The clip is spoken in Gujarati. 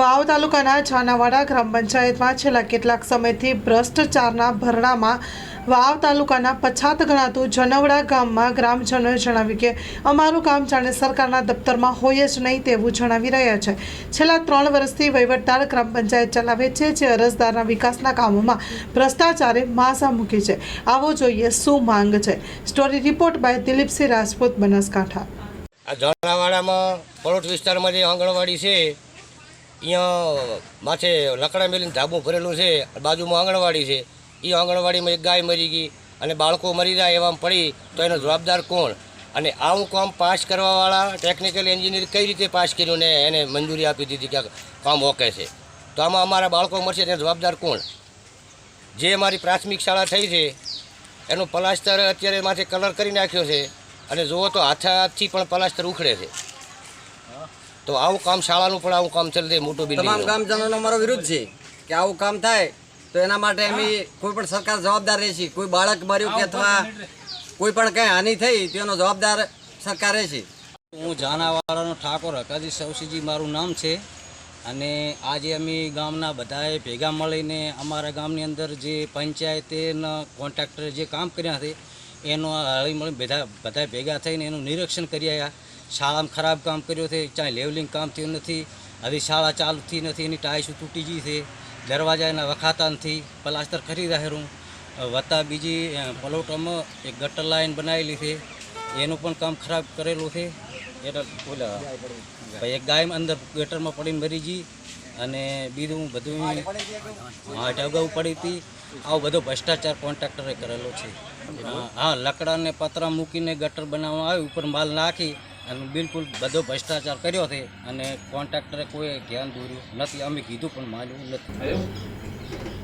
વાવ તાલુકાના છાનાવાડા ગ્રામ પંચાયતમાં છેલ્લા કેટલાક સમયથી ભ્રષ્ટાચારના ભરણામાં વાવ તાલુકાના પછાત ગણાતું જનવડા ગામમાં ગ્રામજનોએ જણાવ્યું કે અમારું કામ જાણે સરકારના દફતરમાં હોય જ નહીં તેવું જણાવી રહ્યા છે. છેલ્લા ત્રણ વર્ષથી વહીવટદાર ગ્રામ પંચાયત ચલાવે છે, જે અરજદારના વિકાસના કામોમાં ભ્રષ્ટાચારે માસા મૂકી છે. આવો જોઈએ શું માંગ છે. Story report by Dilipsinh Rajput Banaskantha. આ જણાવાડામાં પરોઠ વિસ્તારમાં જે આંગણવાડી છે. અહીંયા માથે લકડા મેલીને ધાબું ભરેલું છે બાજુમાં આંગણવાડી છે. એ આંગણવાડીમાં એક ગાય મરી ગઈ, અને બાળકો મરી જાય એવા પડી, તો એનો જવાબદાર કોણ? અને આવું કામ પાસ કરવાવાળા ટેકનિકલ એન્જિનિયર કઈ રીતે પાસ કર્યું ને એને મંજૂરી આપી દીધી કે કામ ઓકે છે. તો આમાં અમારા બાળકો મરશે ત્યાં જવાબદાર કોણ? જે અમારી પ્રાથમિક શાળા થઈ છે, એનું પ્લાસ્ટર અત્યારે માથે કલર કરી નાખ્યો છે, અને જુઓ તો હાથાથી પણ પ્લાસ્ટર ઉખડે છે. તો આવું કામ શાળાનું પણ આવું કામ ચાલે મોટું તમામ બિલ્ડિંગ ગામજનોનો મારો વિરોધ છે કે આવું કામ થાય તો એના માટે અમે કોઈ પણ સરકાર જવાબદાર રહેશે. કોઈ બાળક મર્યું કે અથવા કોઈ પણ કંઈ હાનિ થઈ તેનો જવાબદાર સરકાર રહેશે. હું જાનાવાળાનો ઠાકોર હકાજી સૌસીજી મારું નામ છે. અને આજે અમે ગામના બધાએ ભેગા મળીને અમારા ગામની અંદર જે પંચાયતેના કોન્ટ્રાક્ટરે જે કામ કર્યા છે એનો હળી મળી બધા બધા ભેગા થઈને એનું નિરીક્ષણ કરી આવ્યા શાળામાં ખરાબ કામ કર્યું છે ચાહે લેવલિંગ કામ થયું નથી. હજી શાળા ચાલુ થઈ નથી, એની ટાઈસ તૂટી ગઈ છે. દરવાજા એના વખાતા નથી, પ્લાસ્ટર ખરી રહ્યું વત્તા બીજી પલોટોમાં એક ગટર લાઈન બનાવેલી છે. એનું પણ કામ ખરાબ કરેલું છે. એટલે ભાઈ, એક ગાય અંદર ગટરમાં પડીને મરી ગઈ. અને બીજું બધું હાટ અગાઉ પડી હતી. આવો બધો ભ્રષ્ટાચાર કોન્ટ્રાક્ટરે કરેલો છે. હા લકડાને પતરા મૂકીને ગટર બનાવવામાં આવ્યું, ઉપર માલ નાખી અને બિલકુલ બધો ભ્રષ્ટાચાર કર્યો છે અને કોન્ટ્રાક્ટરે કોઈ ધ્યાન દોર્યું નથી. અમે કીધું પણ માન્યું નથી.